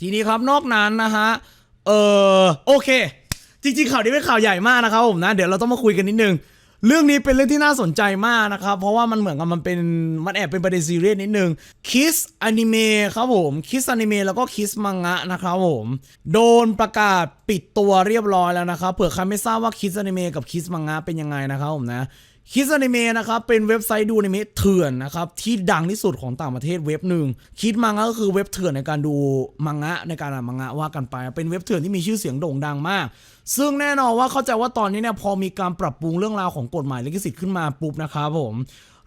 ทีนี้ครับนอกนั้นนะฮะ เออโอเค จริงๆข่าวนี้เป็นข่าวใหญ่มากนะครับผมนะ เดี๋ยวเราต้องมาคุยกันนิดนึง เรื่องนี้เป็นเรื่องที่น่าสนใจมากนะครับ เพราะว่ามันเหมือนกับมันเป็นมันแอบเป็นประเด็นซีเรียสนิดนึงคิสอนิเมะครับผมคิสอนิเมะแล้วก็คิสมังงะนะครับผมโดนประกาศปิดตัวเรียบร้อยแล้วนะครับเผื่อใครไม่ทราบว่าคิสอนิเมะกับคิสมังงะเป็นยังไงนะครับผมนะ คิดอนิเมะนะครับเป็นเว็บไซต์ดูอนิเมะเถื่อนนะครับที่ดังที่สุดของต่างประเทศเว็บหนึ่งคิดมังงะก็คือเว็บเถื่อนในการดูมังงะในการอ่านมังงะว่ากันไป เป็นเว็บเถื่อนที่มีชื่อเสียงโด่งดังมาก ซึ่งแน่นอนว่าเข้าใจว่าตอนนี้เนี่ยพอมีการปรับปรุงเรื่องราวของกฎหมายลิขสิทธิ์ขึ้นมาปุ๊บนะครับผม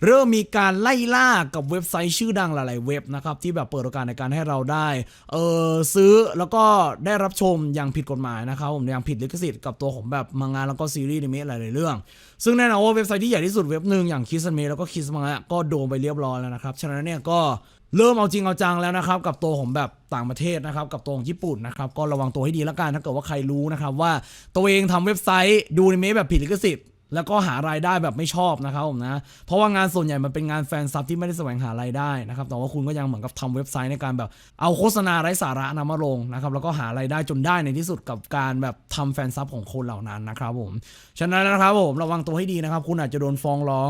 เริ่มมีการไล่ล่ากับเว็บไซต์ชื่อดังหลาย ๆ เว็บนะครับที่แบบเปิดโอกาสในการให้เราได้เออซื้อแล้วก็ได้รับชมอย่างผิดกฎหมายนะครับผมอย่างผิดลิขสิทธิ์กับตัวของแบบมังงะแล้วก็ซีรีส์นิเมะหลาย ๆ เรื่อง ซึ่งแน่นอนว่าเว็บไซต์ที่ใหญ่ที่สุดเว็บหนึ่งอย่างคิสเมแล้วก็คิสมังงะก็โดนไปเรียบร้อยแล้วนะครับฉะนั้นเนี่ยก็เริ่มเอาจริงเอาจังแล้วนะครับกับตัวของแบบต่างประเทศนะครับกับตัวของญี่ปุ่นนะครับก็ระวังตัวให้ดีล้วกันถ้าเกิดว่าใครรู้นะครับว่าตัวเองทำเว็บไซต์ดูอนิเมะแบบผิดลิขสิทธิ์ แล้วก็หารายได้แบบไม่ชอบนะครับผมนะ เพราะว่างานส่วนใหญ่มันเป็นงานแฟนซับที่ไม่ได้แสวงหารายได้นะครับ แต่ว่าคุณก็ยังเหมือนกับทำเว็บไซต์ในการแบบเอาโฆษณาไร้สาระนำมาลงนะครับ แล้วก็หารายได้จนได้ในที่สุดกับการแบบทำแฟนซับของคนเหล่านั้นนะครับผม ฉะนั้นนะครับผมระวังตัวให้ดีนะครับ คุณอาจจะโดนฟ้องร้อง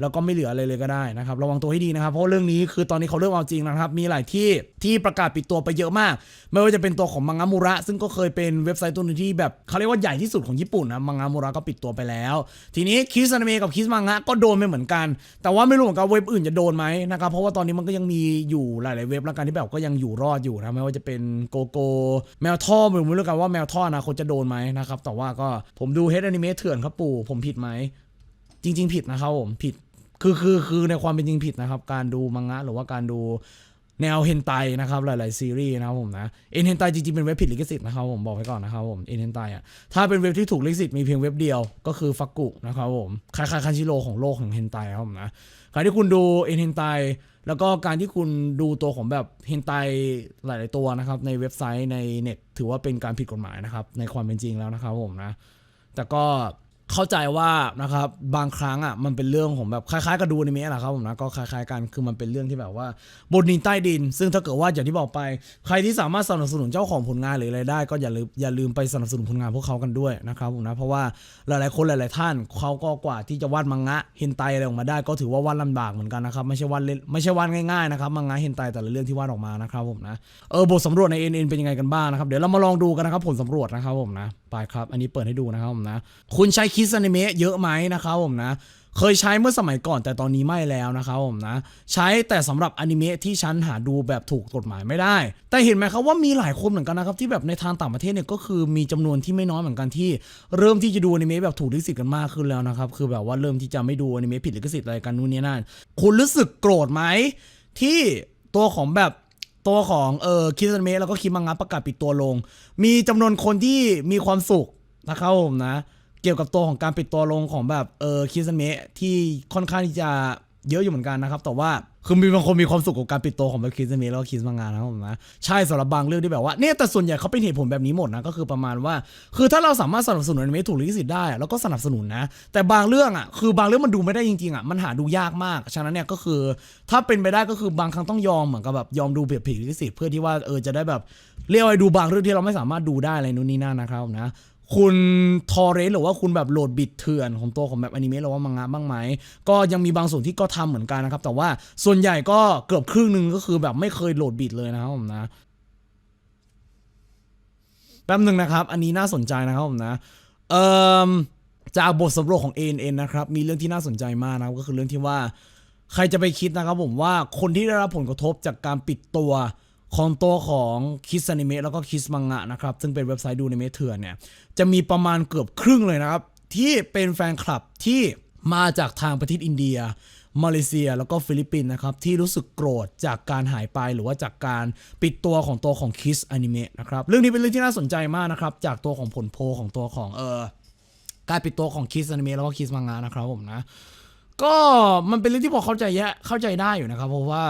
แล้วก็ไม่เหลืออะไรเลยก็ได้นะครับระวังตัวให้ดีนะครับ เพราะเรื่องนี้คือตอนนี้เขาเริ่มเอาจริงนะครับ มีหลายที่ที่ประกาศปิดตัวไปเยอะมาก ไม่ว่าจะเป็นตัวของมังงะมูระ ซึ่งก็เคยเป็นเว็บไซต์ตัวหนึงที่แบบเขาเรียกว่าใหญ่ที่สุดของญี่ปุ่นนะมังงะมูระก็ปิดตัวไปแล้ว ทีนี้คิสอนิเมะกับคิสมังงะก็โดนไปเหมือนกัน แต่ว่าไม่รู้เหมือนกันเว็บอื่นจะโดนไหมนะครับเพราะว่าตอนนี้มันก็ยังมีอยู่หลาย ๆ เว็บแล้วกันที่แบบก็ยังอยู่รอดอยู่นะไม่ว่าจะเป็นโกโก้แมวท่อไม่รู้กันว่าแมวท่ออนะคนจะโดนไหมนะครับแต่ว่าก็ผมดูเฮดอนิเมะเถื่อนครับปู่ผมผิดไหมจริง ๆ ผิดนะครับผมผิด คือคือคือในความเป็นจริงผิดนะครับ การดูมังงะหรือว่าการดูแนวเฮนไตนะครับหลาย ๆ ซีรีส์นะครับผมนะเอ็นเฮนไตจริง ๆ เป็นเว็บผิดลิขสิทธิ์นะครับผมบอกไว้ก่อนนะครับผมเอ็นเฮนไตอะถ้าเป็นเว็บที่ถูกลิขสิทธิ์มีเพียงเว็บเดียวก็คือฟักกุนะครับผมคล้ายๆคันชิโร่ของโลกของเฮนไตครับผมนะใครที่คุณดูเอ็นเฮนไตแล้วก็การที่คุณดูตัวของแบบเฮนไตหลาย ๆ ตัวนะครับในเว็บไซต์ในเน็ตถือว่าเป็นการผิดกฎหมายนะครับในความเป็นจริงแล้วนะครับผมนะแต่ก็ เข้าใจว่านะครับบางครั้งอะมันเป็นเรื่องของแบบคล้ายๆกับดูอนิเมะแหละครับผมนะก็คล้ายๆกันคือมันเป็นเรื่องที่แบบว่าบนดินใต้ดิน ซึ่งถ้าเกิดว่าอย่างที่บอกไป ใครที่สามารถสนับสนุนเจ้าของผลงานหรืออะไรได้ ก็อย่าลืมอย่าลืมไปสนับสนุนผลงานพวกเขากันด้วยนะครับผมนะเพราะว่าหลายๆคนหลาย ๆ ท่านเขาก็กว่าที่จะวาดมังงะเฮนไตอะไรออกมาได้ ก็ถือว่าวาดลำบากเหมือนกันนะครับไม่ใช่วาดเล่นไม่ใช่วาดง่ายๆนะครับมังงะเฮนไตแต่ละเรื่องที่วาดออกมานะครับผมนะเออบทสำรวจใน NN เป็นยังไงกันบ้างนะครับเดี๋ยวเรามาลองดูกันนะครับผลสำรวจนะครับผมนะ ไปครับ อันนี้เปิดให้ดูนะครับผมนะ คุณใช้คิสอนิเมะเยอะไหมนะครับผมนะ เคยใช้เมื่อสมัยก่อนแต่ตอนนี้ไม่แล้วนะครับผมนะ ใช้แต่สำหรับอนิเมะที่ฉันหาดูแบบถูกกฎหมายไม่ได้ แต่เห็นไหมครับว่ามีหลายคนเหมือนกันนะครับที่แบบในทางต่างประเทศเนี่ยก็คือมีจำนวนที่ไม่น้อยเหมือนกันที่ เริ่มที่จะดูอนิเมะแบบถูกลิขสิทธิ์กันมากขึ้นแล้วนะครับคือแบบว่าเริ่มที่จะไม่ดูอนิเมะผิดลิขสิทธิ์อะไรกันนู่นนี่นั่นคุณรู้สึกโกรธไหมที่ตัวของแบบ ตัวของเออคิสเมะแล้วก็คิมังงะประกาศปิดตัวลง มีจำนวนคนที่มีความสุขนะครับผมนะ เกี่ยวกับตัวของการปิดตัวลงของแบบเออคิสเมะที่ค่อนข้างที่จะเยอะอยู่เหมือนกันนะครับ แต่ว่า คือมีบางคนมีความสุขกับการปิดตัวของแบบคิสเมะแล้วก็คิสมังงะนะครับผมนะใช่สำหรับบางเรื่องที่แบบว่าเนี่ยแต่ส่วนใหญ่เขาเป็นเหตุผลแบบนี้หมดนะก็คือประมาณว่า คือถ้าเราสามารถสนับสนุนอนิเมะถูกลิขสิทธิ์ได้อะเราก็สนับสนุนนะ แต่บางเรื่องอะคือบางเรื่องมันดูไม่ได้จริงๆอะมันหาดูยากมาก ฉะนั้นเนี่ยก็คือถ้าเป็นไปได้ก็คือบางครั้งต้องยอมเหมือนกับแบบยอมดูเพียผิดลิขสิทธิ์เพื่อที่ว่าเออจะได้แบบเรียกว่าดูบางเรื่องที่เราไม่สามารถดูได้อะไรนู่นนี่นั่นนะครับนะ คุณทอร์เรนหรือว่าคุณแบบโหลดบิดเถื่อนของตัวของแบบอนิเมะหรือว่ามังงะบ้างไหมก็ยังมีบางส่วนที่ก็ทำเหมือนกันนะครับ แต่ว่าส่วนใหญ่ก็เกือบครึ่งหนึ่งก็คือแบบไม่เคยโหลดบิดเลยนะครับผมนะแป๊บหนึ่งนะครับ อันนี้น่าสนใจนะครับผมนะเอ่อจากบทสำรวจของ ANN นะครับ มีเรื่องที่น่าสนใจมากนะครับ ก็คือเรื่องที่ว่า ใครจะไปคิดนะครับผมว่าคนที่ได้รับผลกระทบจากการปิดตัว ของตัวของคิสอนิเมะแล้วก็คิสมังงะนะครับ ซึ่งเป็นเว็บไซต์ดูอนิเมะเถื่อนเนี่ย จะมีประมาณเกือบครึ่งเลยนะครับ ที่เป็นแฟนคลับที่มาจากทางประเทศอินเดียมาเลเซียแล้วก็ฟิลิปปินส์นะครับที่รู้สึกโกรธจากการหายไปหรือว่าจากการปิดตัวของตัวของคิสอนิเมะนะครับเรื่องนี้เป็นเรื่องที่น่าสนใจมากนะครับ จากตัวของผลโพลของตัวของเออการปิดตัวของคิสอนิเมะแล้วก็คิสมังงะนะครับผมนะ ก็มันเป็นเรื่องที่พอเข้าใจแยะเข้าใจได้อยู่นะครับ เพราะว่า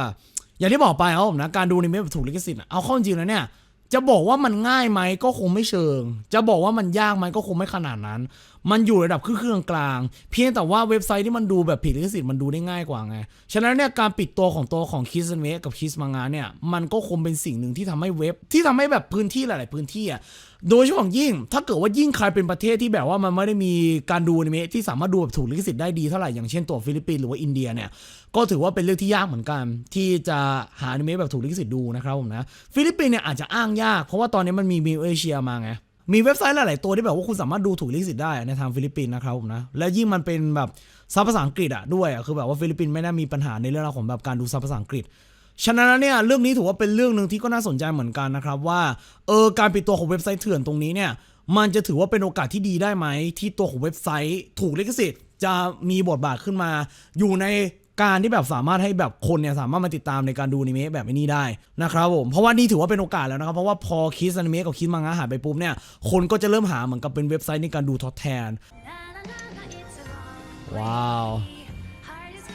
อย่างที่บอกไปครับผมนะการดูในิเมะแบบถูกลิขสิทธิ์เอาเข้าจริงแล้วเนี่ยจะบอกว่ามันง่ายไหมก็คงไม่เชิง จะบอกว่ามันยากไหมก็คงไม่ขนาดนั้น มันอยู่ระดับครึ่งกลาง เพียงแต่ว่าเว็บไซต์ที่มันดูแบบผิดลิขสิทธิ์มันดูได้ง่ายกว่าไง ฉะนั้นเนี่ยการปิดตัวของตัวของคิสเมกับคิสมังงะเนี่ยมันก็คงเป็นสิ่งหนึ่งที่ทำให้เว็บที่ทำให้แบบพื้นที่หลาย ๆ พื้นที่อะโดยเฉพาะอย่างยิ่ง ถ้าเกิดว่ายิ่งใครเป็นประเทศที่แบบว่ามันไม่ได้มีการดูอนิเมะที่สามารถดูแบบถูกลิขสิทธิ์ได้ดีเท่าไหร่อย่างเช่นตัวฟิลิปปินส์หรือว่าอินเดียเนี่ยก็ถือว่าเป็นเรื่องที่ยากเหมือนกัน ที่จะหาอนิเมะแบบถูกลิขสิทธิ์ดูนะครับผมนะฟิลิปปินส์เนี่ยอาจจะอ้างยากเพราะว่าตอนนี้มันมีมีเอเชียมาไง มีเว็บไซต์หลาย ๆ ตัวที่แบบว่าคุณสามารถดูถูกลิขสิทธิ์ได้ในทางฟิลิปปินส์นะครับผมนะ และยิ่งมันเป็นแบบซับภาษาอังกฤษอะด้วยอะคือแบบว่าฟิลิปปินส์ไม่ได้มีปัญหาในเรื่องราวของแบบการดูซับภาษาอังกฤษ ฉะนั้นเนี่ยเรื่องนี้ถือว่าเป็นเรื่องหนึ่งที่ก็น่าสนใจเหมือนกันนะครับว่าเออการปิดตัวของเว็บไซต์เถื่อนตรงนี้เนี่ยมันจะถือว่าเป็นโอกาสที่ดีได้ไหมที่ตัวของเว็บไซต์ ถูกลิขสิทธิ์จะมีบทบาทขึ้นมาอยู่ใน การที่แบบสามารถให้แบบคนเนี่ยสามารถมาติดตามในการดูอนิเมะแบบนี้ได้นะครับผมเพราะว่านี่ถือว่าเป็นโอกาสแล้วนะครับเพราะว่าพอคิสอนิเมะกับคิสมังงะหายไปปุ๊บเนี่ยคนก็จะเริ่มหาเหมือนกับเป็นเว็บไซต์ในการดูทดแทน ว้าว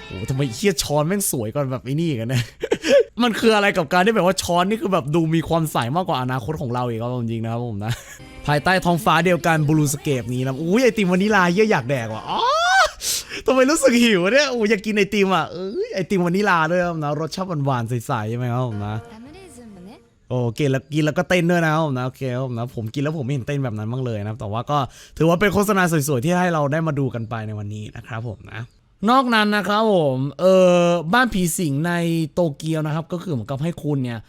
โอ้ทำไมเฮียช้อนแม่งสวยกว่าแบบไอ้นี่กันนะ มันคืออะไรกับการที่แบบว่าช้อนนี่คือแบบดูมีความใสมากกว่าอนาคตของเราอีกครับจริงนะครับผมนะ ภายใต้ท้องฟ้าเดียวกันบลูสเกปนี้นะอุ้ยไอติมวานิลาเฮียอยากแดกว่ะอ๋อ ทำไมรู้สึกหิวเนี่ยโอ้อยากกินไอติมอะเอ้ไอติมวานิลาด้วยนะรสชาติหวานๆใสๆใช่ไหมครับผมนะโอเคแล้วกินแล้วก็เต้นด้วยนะครับผมนะโอเคครับผมนะผมกินแล้วผมไม่เห็นเต้นแบบนั้นบ้างเลยนะแต่ว่าก็ถือว่าเป็นโฆษณาสวยๆที่ให้เราได้มาดูกันไปในวันนี้นะครับผมนะนอกนั้นนะครับผมเออบ้านผีสิงในโตเกียวนะครับ ก็คือเหมือนกับให้คุณเนี่ย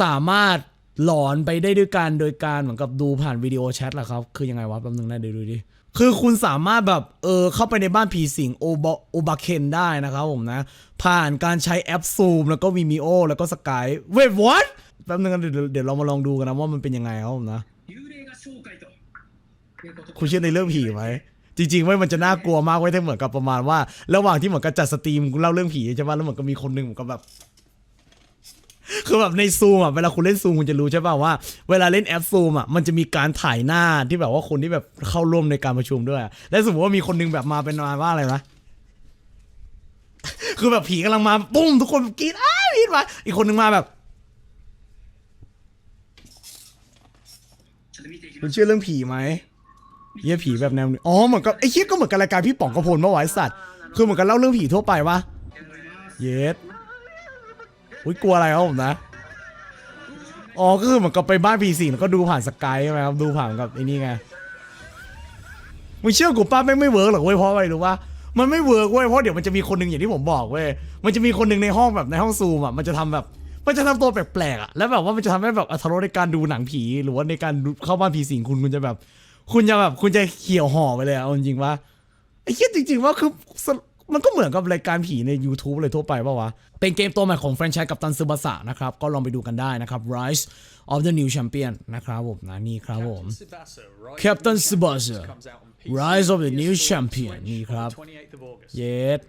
สามารถหลอนไปได้ด้วยการโดยการเหมือนกับดูผ่านวิดีโอแชทแหละครับ คือยังไงวะแป๊บนึงนะเดี๋ยวดูดิ คือคุณสามารถแบบเออเข้าไปในบ้านผีสิงโอบโอบาเคนได้นะครับผมนะ ผ่านการใช้แอปซูมแล้วก็วีมิโอแล้วก็สกายเวทวอทแป๊บนึงนะเดี๋ยวเดี๋ยวเรามาลองดูกันนะว่ามันเป็นยังไงครับผมนะ คุณเชื่อในเรื่องผีไหมจริงๆไว้มันจะน่ากลัวมากไว้ถ้าเหมือนกับประมาณว่า ระหว่างที่เหมือนกับจัดสตรีมเล่าเรื่องผีใช่ไหมแล้วเหมือนกับมีคนหนึ่งเหมือนกับแบบ คือแบบในซูมอะเวลาคุณเล่นซูมคุณจะรู้ใช่ป่าวว่าเวลาเล่นแอปซูมอะมันจะมีการถ่ายหน้าที่แบบว่าคนที่แบบเข้าร่วมในการประชุมด้วย และสมมติว่ามีคนนึงแบบมาเป็นมาว่าอะไรนะคือแบบผีกำลังมาปุ้มทุกคนกรีดอ้าวกรีดมาอีกคนนึงมาแบบคุณเชื่อเรื่องผีไหมเยี่ยผีแบบแนวนี้อ๋อเหมือนกับไอ้เชี่ยก็เหมือนกับรายการพี่ป๋องกระพลเมื่อวานสัตว์คือเหมือนกับเล่าเรื่องผีทั่วไปวะเยส อุ้ยกลัวอะไรครับผมนะ อ๋อก็คือเหมือนกับไปบ้านผีสิงแล้วก็ดูผ่านสกายใช่ไหมครับดูผ่านกับไอ้นี่ไงมึงเชื่อกูป้าแม่งไม่เวิร์กหรอกเว้ยเพราะอะไรรู้ปะมันไม่เวิร์กเว้ยเพราะเดี๋ยวมันจะมีคนหนึ่งอย่างที่ผมบอกเว้ยมันจะมีคนหนึ่งในห้องแบบในห้องซูมอะมันจะทำแบบมันจะทำตัวแปลกๆอะแล้วแบบว่ามันจะทำให้แบบอัตรสในการดูหนังผี หรือว่าในการเข้าบ้านผีสิงคุณคุณจะแบบ คุณจะแบบคุณจะเขี่ยวห่อไปเลยอะเอาจริงๆว่าไอ้เหี้ยจริง ๆ ว่าคือส มันก็เหมือนกับรายการผีใน YouTube เลยทั่วไปป่าวะ เป็นเกมตัวใหม่ของแฟรนไชส์กับตันซึบาสะนะครับ ก็ลองไปดูกันได้นะครับ Rise of the New Champion นะครับผมนะนี่ครับผม Captain Tsubasa Rise of the New Champion นี่ครับ เยส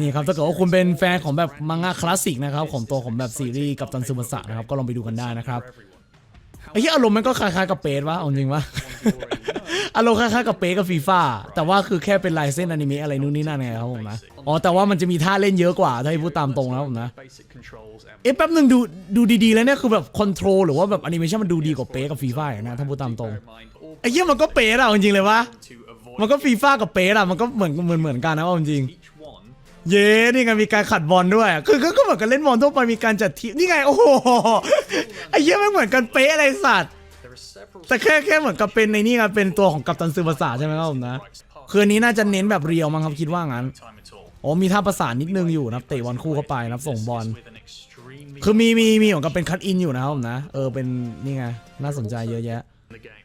นี่ครับถ้าเกิดว่าคุณเป็นแฟนของแบบมังงะคลาสสิกนะครับ ของตัวของแบบซีรีส์กับตันซึบาสะนะครับ ก็ลองไปดูกันได้นะครับ ไอ้ที่อารมณ์มันก็คล้ายๆกับเปซวะเอาจริงวะ อารมณ์คล้ายๆกับเปซกับฟีฟ่าแต่ว่าคือแค่เป็นลายเส้นอนิเมะอะไรนู่นนี่นั่นไงครับผมนะ อ๋อแต่ว่ามันจะมีท่าเล่นเยอะกว่าถ้าให้พูดตามตรงนะผมนะ เอ๊ะแป๊บหนึ่งดูดูดีๆแล้วเนี่ยคือแบบคอนโทรลหรือว่าแบบอนิเมชันมันดูดีกว่าเปซกับฟีฟ่าอย่างนะถ้าพูดตามตรงไอ้เหี้ยมันก็เปซอะอาจริงๆเลยวะมันก็ฟีฟ่ากับเปซอะมันก็เหมือนเหมือนเหมือนกันนะเอาจริง เย้นี่ไงมีการขัดบอลด้วย คือก็เหมือนกันเล่นบอลทั่วไปมีการจัดทีมนี่ไงโอ้โหไอ้เหี้ยไม่เหมือนกันเป๊ะอะไรสัตว์แต่แค่แค่เหมือนกับเป็นในนี่ครับเป็นตัวของกัปตันซือภาษาใช่ไหมครับผมนะคืนนี้น่าจะเน้นแบบเรียวมั้งครับคิดว่างั้นโอ้มีท่าประสานนิดนึงอยู่นะเตะบอลคู่เข้าไปนะส่งบอลคือมีมีมีเหมือนกับเป็นคัตอินอยู่นะครับผมนะเออเป็นนี่ไงน่าสนใจเยอะแยะ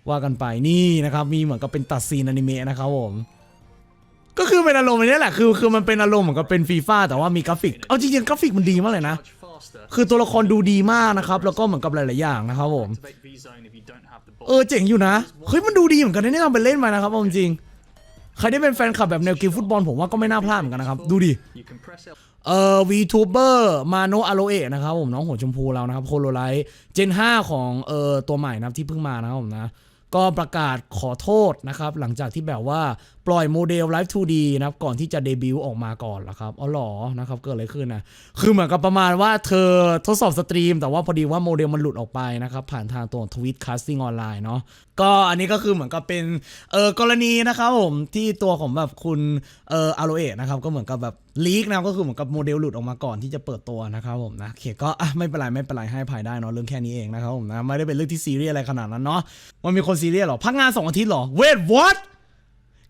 ว่ากันไปนี่นะครับมีเหมือนกับเป็นตัดซีนอนิเมะนะครับผม ก็คือเป็นอารมณ์อันนี้แหละคือคือมันเป็นอารมณ์เหมือนกับเป็นฟีฟ่าแต่ว่ามีกราฟิก เอาจริงๆกราฟิกมันดีมากเลยนะ คือตัวละครดูดีมากนะครับ แล้วก็เหมือนกับหลายๆอย่างนะครับผม เออเจ๋งอยู่นะ เฮ้ยมันดูดีเหมือนกันนะเนี่ยทำเป็นเล่นมานะครับเอาจริงใครได้เป็นแฟนคลับแบบแนวเกมฟุตบอลผมว่าก็ไม่น่าพลาดเหมือนกันนะครับ ดูดิ เอ่อวีทูเบอร์มาโนอาโรเอะนะครับผมน้องหัวชมพูเรานะครับโคโลไลท์เจน 5 ของเอ่อตัวใหม่นะครับที่เพิ่งมานะครับผมนะก็ประกาศขอโทษนะครับ หลังจากที่แบบว่าปล่อยโมเดล Live 2D นะครับ ก่อนที่จะเดบิวต์ออกมาก่อนละครับอ๋อหรอนะครับ เกิดอะไรขึ้นนะคือเหมือนกับประมาณว่าเธอทดสอบสตรีม แต่ว่าพอดีว่าโมเดลมันหลุดออกไปนะครับ ผ่านทางตัวทวิตคัสติ้งออนไลน์เนาะก็อันนี้ก็คือเหมือนกับเป็นเออกรณีนะครับผมที่ตัวของแบบคุณเอออาโรเอะนะครับก็เหมือนกับแบบลีกนะก็คือเหมือนกับโมเดลหลุดออกมาก่อนที่จะเปิดตัวนะครับผมนะโอเคก็ไม่เป็นไรไม่เป็นไรให้ภัยได้เนาะเรื่องแค่นี้เองนะครับผมนะไม่ได้เป็นเรื่องที่ซีเรียสอะไรขนาดนั้นเนาะมันมีคนซีเรียสหรอพักงานสองอาทิตย์หรอ wait what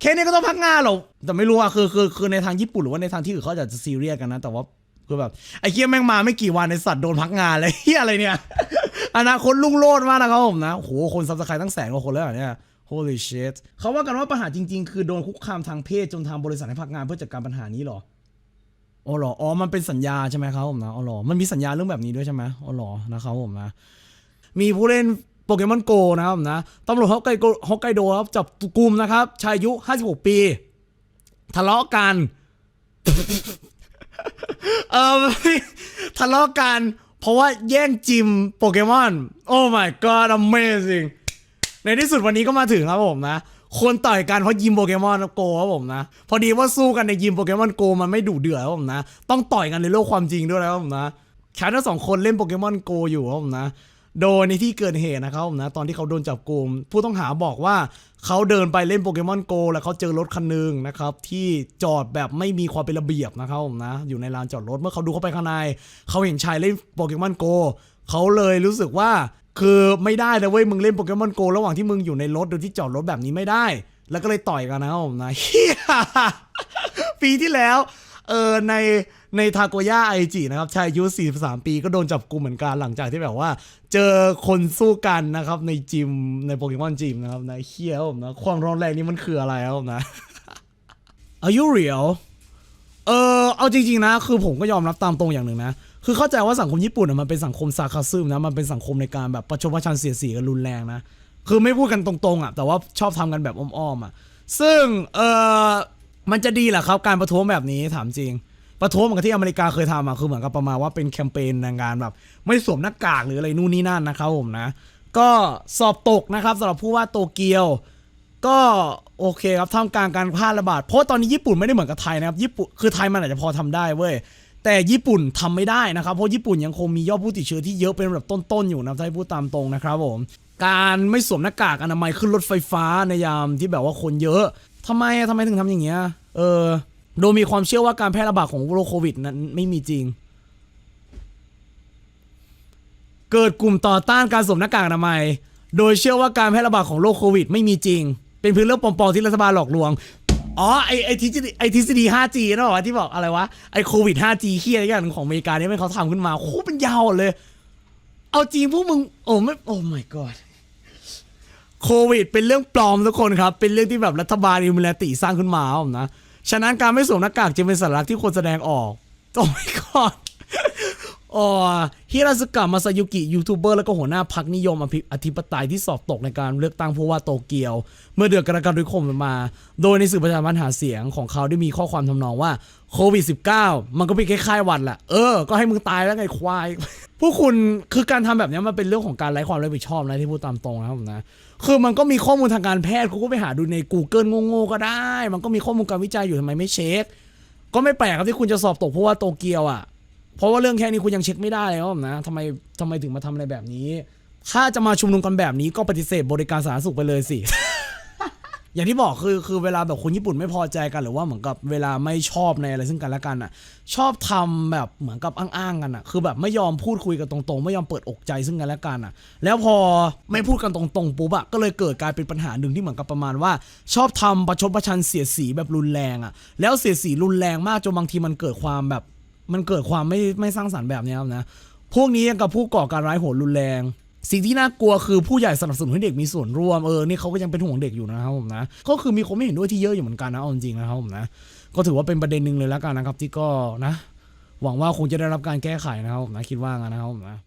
แค่นี้ก็ต้องพักงานเหรอแต่ไม่รู้อะคือคือคือในทางญี่ปุ่นหรือว่าในทางที่อื่นเขาอาจจะซีเรียสกันนะ แต่ว่าคือแบบไอ้เคียแม่งมาไม่กี่วันในสัตว์โดนพักงานเลยเฮียอะไรเนี่ยอนาคตลุ่งโลดมากนะครับผมนะโหคนซับสไครต์ตั้งแสนกว่าคนแล้วเนี่ย holy shit เขาว่ากันว่าปัญหาจริง ๆ คือโดนคุกคามทางเพศจนทางบริษัทให้พักงานเพื่อจัดการปัญหานี้หรออ๋อหรออ๋อมันเป็นสัญญาใช่ไหมครับผมนะอ๋อหรอมันมีสัญญาเรื่องแบบนี้ด้วยใช่ไหมอ๋อหรอนะครับผมนะมีผู้เล่น โปเกมอนโกนะครับนะตำรวจฮอกไกโดฮอกไกโดครับจับกลุ่มนะครับ ชายอายุ 56 ปี ทะเลาะกัน เออทะเลาะกัน เพราะว่าแย่งจิมโปเกมอน โอ้ my god amazing ในที่สุดวันนี้ก็มาถึงครับผมนะ คนต่อยกันเพราะยิมโปเกมอนโกครับผมนะ พอดีว่าสู้กันในยิมโปเกมอนโกมันไม่ดุเดือดครับผมนะ ต้องต่อยกันในโลกความจริงด้วยนะครับผมนะแค่ทั้งสองคนเล่นโปเกมอนโกอยู่ครับผมนะ โดยในที่เกิดเหตุนะครับนะตอนที่เขาโดนจับกลุ่มผู้ต้องหาบอกว่าเขาเดินไปเล่นโปเกมอนโกแล้วเขาเจอรถคันหนึงนะครับที่จอดแบบไม่มีความเป็นระเบียบนะครับนะอยู่ในลานจอดรถเมื่อเขาดูเข้าไปข้างในเขาเห็นชายเล่นโปเกมอนโกเขาเลยรู้สึกว่าคือไม่ได้นะเว้ยมึงเล่นโปเกมอนโกระหว่างที่มึงอยู่ในรถโดยที่จอดรถแบบนี้ไม่ได้ แล้วก็เลยต่อยกันนะครับนะปีที่แล้วเออใน ในทาโกย่าไอจินะครับชายอายุ 43 ปีก็โดนจับกลุ่มเหมือนกันหลังจากที่แบบว่า เจอคนสู้กันนะครับในจิมในโปเกมอนจิมนะครับนะเฮียครับผมนะความร้อนแรงนี่มันคืออะไรครับนะอายุเรียวเออเอาจริงๆนะ คือผมก็ยอมรับตามตรงอย่างหนึ่งนะคือเข้าใจว่าสังคมญี่ปุ่นมันเป็นสังคมซาคาซึมนะมันเป็นสังคมในการแบบประชดประชันเสียดสีกันรุนแรงนะคือไม่พูดกันตรงๆอะแต่ว่าชอบทำกันแบบอ้อมๆอะซึ่งเออมันจะดีเหรอครับการประท้วงแบบนี้ถามจริง ประท้วงเหมือนกับที่อเมริกาเคยทำอะคือเหมือนกับประมาณว่าเป็นแคมเปญในงานแบบ ไม่สวมหน้ากากหรืออะไรนู่นนี่นั่นนะครับผมนะ ก็สอบตกนะครับสำหรับผู้ว่าโตเกียว ก็โอเคครับท่ามกลางการแพร่ระบาดเพราะตอนนี้ญี่ปุ่นไม่ได้เหมือนกับไทยนะครับญี่ปุ่นคือไทยมันอาจจะพอทำได้เว้ยแต่ญี่ปุ่นทำไม่ได้นะครับ เพราะญี่ปุ่นยังคงมียอดผู้ติดเชื้อที่เยอะเป็นระดับต้นๆอยู่นะถ้าพูดตามตรงนะครับผม การไม่สวมหน้ากากอนามัยขึ้นรถไฟฟ้าในยามที่แบบว่าคนเยอะทำไมอะทำไมถึงทำอย่างเงี้ย เออ โดยมีความเชื่อว่าการแพร่ระบาดของโรคโควิดนั้นไม่มีจริง เกิดกลุ่มต่อต้านการสวมหน้ากากอนามัย โดยเชื่อว่าการแพร่ระบาดของโรคโควิด ไม่มีจริง เป็นเพียงเรื่องปลอมๆที่รัฐบาลหลอกลวง อ๋อไอไอทฤษฎีไอทฤษฎี 5G นะบอว่าที่บอกอะไรวะ ไอโควิด 5G เฮี้ยอะไรอย่างของอเมริกาเนี่ยไม่เขาทำขึ้นมาโคตรเป็นยาวเลย เอาจริงพวกมึง โอ้ไม่โอ้ my god โควิด เป็นเรื่องปลอมทุกคนครับ เป็นเรื่องที่แบบรัฐบาลอิมูลติสร้างขึ้นมาผมนะ ฉะนั้นการไม่สวมหน้ากากจึงเป็นสัญลักษณ์ที่ควรแสดงออกโอ้ยก่อน อฮิราสึกะมาซายุกิยูทูบเบอร์แล้วก็หัวหน้าพักนิยมอภิอธิปไตยที่สอบตกในการเลือกตั้งผู้ว่าโตเกียว เมื่อเดือนกรกฎาคมมา โดยในสื่อประชาสัมพันธ์หาเสียงของเขาได้มีข้อความทำนองว่าโควิด -19 มันก็เป็นคล้ายๆหวัดแหละเออ ก็ให้มึงตายแล้วไงควายพวกคุณคือการทำแบบนี้มันเป็นเรื่องของการไร้ความรับผิดชอบนะที่พูดตามตรงนะครับผมนะคือมันก็มีข้อมูลทางการแพทย์คุณก็ไปหาดูใน Google โง่ๆก็ได้ มันก็มีข้อมูลการวิจัยอยู่ทำไมไม่เช็คก็ไม่แปลกครับที่คุณจะสอบตกเพราะว่าโตเกียวอะ เพราะว่าเรื่องแค่นี้คุณยังเช็คไม่ได้เลยครับผมนะทำไมทำไมถึงมาทำอะไรแบบนี้ ถ้าจะมาชุมนุมกันแบบนี้ก็ปฏิเสธบริการสาธารณสุขไปเลยสิ อย่างที่บอกคือคือเวลาแบบคนญี่ปุ่นไม่พอใจกันหรือว่าเหมือนกับเวลาไม่ชอบในอะไรซึ่งกันและกันอะ ชอบทำแบบเหมือนกับอ้างๆกันอะ คือแบบไม่ยอมพูดคุยกันตรงๆ ไม่ยอมเปิดอกใจซึ่งกันและกันอะ แล้วพอไม่พูดกันตรงๆปุ๊บอะก็เลยเกิดกลายเป็นปัญหาหนึ่งที่เหมือนกับประมาณว่า ชอบทำประชดประชันเสียสีแบบรุนแรงอะ แล้วเสียสีรุนแรงมากจนบางทีมันเกิดความแบบ มันเกิดความไม่ไม่สร้างสรรค์แบบนี้ครับนะ พวกนี้ยังกับผู้ก่อการร้ายโหดรุนแรง สิ่งที่น่ากลัวคือผู้ใหญ่สนับสนุนให้เด็กมีส่วนร่วมเออนี่เขาก็ยังเป็นห่วงเด็กอยู่นะครับผมนะ ก็คือมีคนไม่เห็นด้วยที่เยอะอยู่เหมือนกันนะเอาจริงๆนะครับผมนะ ก็ถือว่าเป็นประเด็นหนึ่งเลยแล้วกันนะครับที่ก็นะ หวังว่าคงจะได้รับการแก้ไขนะครับผมนะคิดว่างั้นนะครับผมนะ